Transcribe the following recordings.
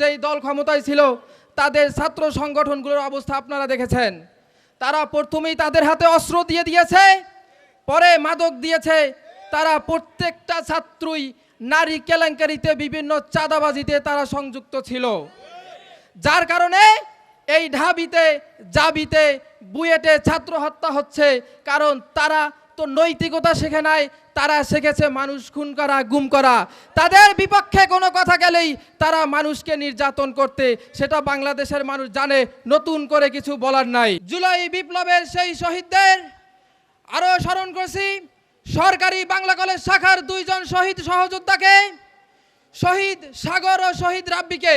যেই দল ক্ষমতায় ছিল, তাদের ছাত্র সংগঠনগুলোর অবস্থা আপনারা দেখেছেন। তারা প্রথমেই তাদের হাতে অস্ত্র দিয়ে দিয়েছে, পরে মাদক দিয়েছে। তারা প্রত্যেকটা ছাত্রই নারী কেলেঙ্কারিতে, বিভিন্ন চাঁদাবাজিতে তারা সংযুক্ত ছিল। যার কারণে এই ঢাবিতে, জাবিতে, বুয়েটে ছাত্র হত্যা হচ্ছে, কারণ তারা নৈতিকতা শেখে নাই, তারা শিখেছে মানুষ খুন করা, গুম করা। তাদের বিপক্ষে কোনো কথা গেলেই তারা মানুষকে নির্যাতন করতে, সেটা বাংলাদেশের মানুষ জানে, নতুন করে কিছু বলার নাই। জুলাই বিপ্লবের সেই শহীদদের আরও স্মরণ করছি, সরকারি বাংলা কলেজ শাখার দুইজন শহীদ সহযোদ্ধাকে, শহীদ সাগর ও শহীদ রাব্বিকে,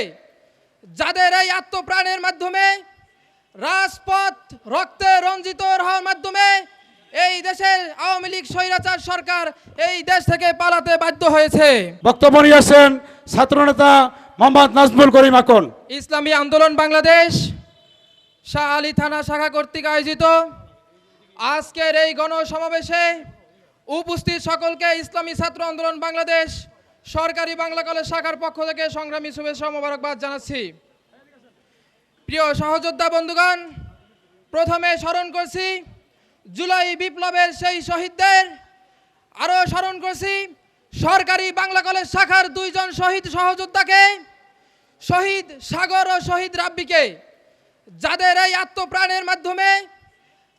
যাদের এই আত্মপ্রাণের মাধ্যমে রাজপথ রক্তে রঞ্জিত হওয়ার মাধ্যমে এই দেশের আওয়ামী লীগ স্বৈরাচার সরকার এই দেশ থেকে পালাতে বাধ্য হয়েছে। বক্তব্য নিয়ে আসছেন ছাত্রনেতা মোহাম্মদ নাজমুল করিম আকন ইসলামী আন্দোলন বাংলাদেশ শাহ আলী থানা শাখা কর্তৃক আয়োজিত। আজকের এই গণসমাবেশে উপস্থিত সকলকে ইসলামী ছাত্র আন্দোলন বাংলাদেশ সরকারি বাংলা কলেজ শাখার পক্ষ থেকে সংগ্রামী শুভেচ্ছা মোবারকবাদ জানাচ্ছি। প্রিয় সহযোদ্ধা বন্ধুগণ প্রথমে স্মরণ করছি জুলাই বিপ্লবের সেই শহীদদের আরও স্মরণ করছি, সরকারি বাংলা কলেজ শাখার দুইজন শহীদ সহযোদ্ধাকে, শহীদ সাগর ও শহীদ রাব্বিকে, যাদের এই আত্মপ্রাণের মাধ্যমে,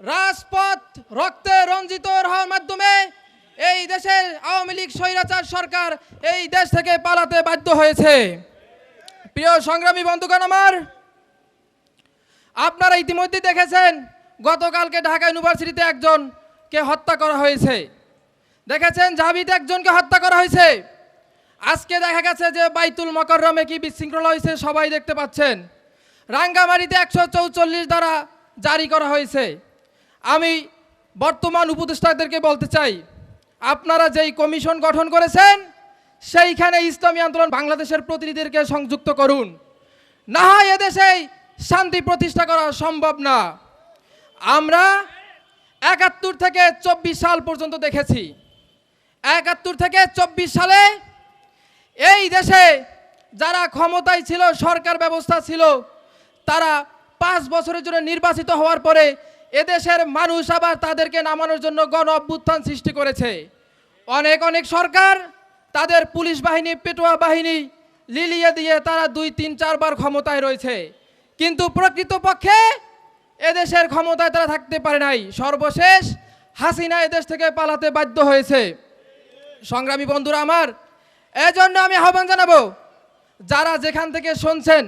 রাজপথ রক্তে রঞ্জিত হওয়ার মাধ্যমে এই দেশের আওয়ামী লীগ স্বৈরাচার সরকার এই দেশ থেকে পালাতে বাধ্য হয়েছে। প্রিয় সংগ্রামী বন্ধুগণ আমার, আপনারা ইতিমধ্যে দেখেছেন গতকালকে ঢাকা ইউনিভার্সিটিতে একজনকে হত্যা করা হয়েছে। দেখেছেন? জাবিতে একজনকে হত্যা করা হয়েছে। আজকে দেখা গেছে যে বাইতুল মকররমে কি বিশৃঙ্খলা হয়েছে সবাই দেখতে পাচ্ছেন। রাঙ্গামারিতে একশো চৌচল্লিশ দ্বারা জারি করা হয়েছে। আমি বর্তমান উপদেষ্টাদেরকে বলতে চাই, আপনারা যেই কমিশন গঠন করেছেন, সেইখানে ইসলামী আন্দোলন বাংলাদেশের প্রতিনিধিদেরকে সংযুক্ত করুন। না হয় এদেশেই শান্তি প্রতিষ্ঠা করা সম্ভব না। আমরা একাত্তর থেকে চব্বিশ সাল পর্যন্ত দেখেছি। একাত্তর থেকে চব্বিশ সালে এই দেশে যারা ক্ষমতায় ছিল, সরকার ব্যবস্থা ছিল, তারা পাঁচ বছরের জন্য নির্বাচিত হওয়ার পরে এদেশের মানুষ আবার তাদেরকে নামানোর জন্য গণ অভ্যুত্থান সৃষ্টি করেছে। অনেক অনেক সরকার তাদের পুলিশ বাহিনী, পেটোয়া বাহিনী লিলিয়ে দিয়ে তারা দুই, তিন, চারবার ক্ষমতায় রয়েছে। কিন্তু প্রকৃতপক্ষে এদেশের ক্ষমতায় তারা থাকতে পারে নাই। সর্বশেষ হাসিনা এদেশ থেকে পালাতে বাধ্য হয়েছে। সংগ্রামী বন্ধুরা আমার, এজন্য আমি আহ্বান জানাব, যারা যেখান থেকে শুনছেন,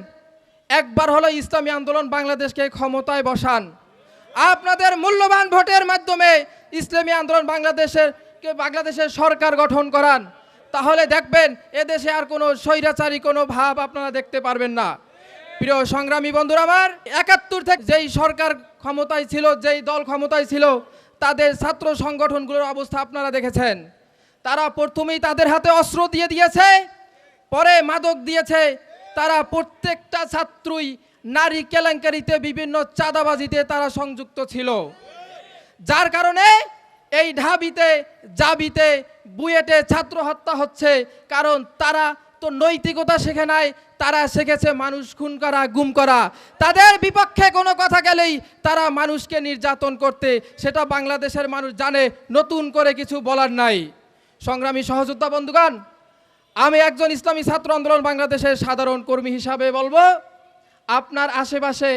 একবার হলো ইসলামী আন্দোলন বাংলাদেশকে ক্ষমতায় বসান। আপনাদের মূল্যবান ভোটের মাধ্যমে ইসলামী আন্দোলন বাংলাদেশের বাংলাদেশের সরকার গঠন করান। তাহলে দেখবেন এদেশে আর কোনো স্বৈরাচারী কোনো ভাব আপনারা দেখতে পারবেন না। প্রিয় সংগ্রামী বন্ধুরা আমার, একাত্তর থেকে যেই সরকার ক্ষমতায় ছিল, যেই দল ক্ষমতায় ছিল, তাদের ছাত্র সংগঠনগুলোর অবস্থা আপনারা দেখেছেন। তারা প্রথমেই তাদের হাতে অস্ত্র দিয়ে দিয়েছে, পরে মাদক দিয়েছে। তারা প্রত্যেকটা ছাত্রই নারী কেলেঙ্কারিতে, বিভিন্ন চাঁদাবাজিতে তারা সংযুক্ত ছিল। যার কারণে এই ঢাবিতে, জাবিতে, বুয়েটে ছাত্র হত্যা হচ্ছে, কারণ তারা নৈতিকতা শেখে নাই, তারা শিখেছে মানুষ খুন করা, গুম করা। তাদের বিপক্ষে কোনো কথা গেলেই তারা মানুষকে নির্যাতন করতে, সেটা বাংলাদেশের মানুষ জানে, নতুন করে কিছু বলার নাই। সংগ্রামী সহযোদ্ধা বন্ধুগণ, আমি একজন ইসলামী ছাত্র আন্দোলন বাংলাদেশের সাধারণ কর্মী হিসাবে বলব, আপনার আশেপাশে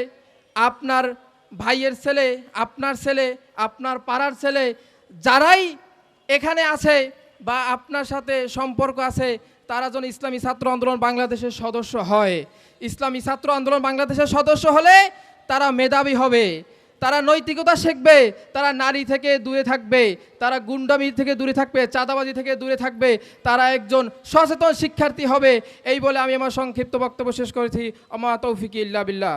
আপনার ভাইয়ের ছেলে, আপনার ছেলে, আপনার পাড়ার ছেলে, যারাই এখানে আছে বা আপনার সাথে সম্পর্ক আছে তারা যেন ইসলামী ছাত্র আন্দোলন বাংলাদেশের সদস্য হয়। ইসলামী ছাত্র আন্দোলন বাংলাদেশের সদস্য হলে তারা মেধাবী হবে। তারা নৈতিকতা শিখবে, তারা নারী থেকে দূরে থাকবে, তারা গুন্ডামি থেকে দূরে থাকবে, চাঁদাবাজি থেকে দূরে থাকবে, তারা একজন সচেতন শিক্ষার্থী হবে। এই বলে আমি আমার সংক্ষিপ্ত বক্তব্য শেষ করেছি। আমার তৌফিক ইল্লা বিল্লাহ।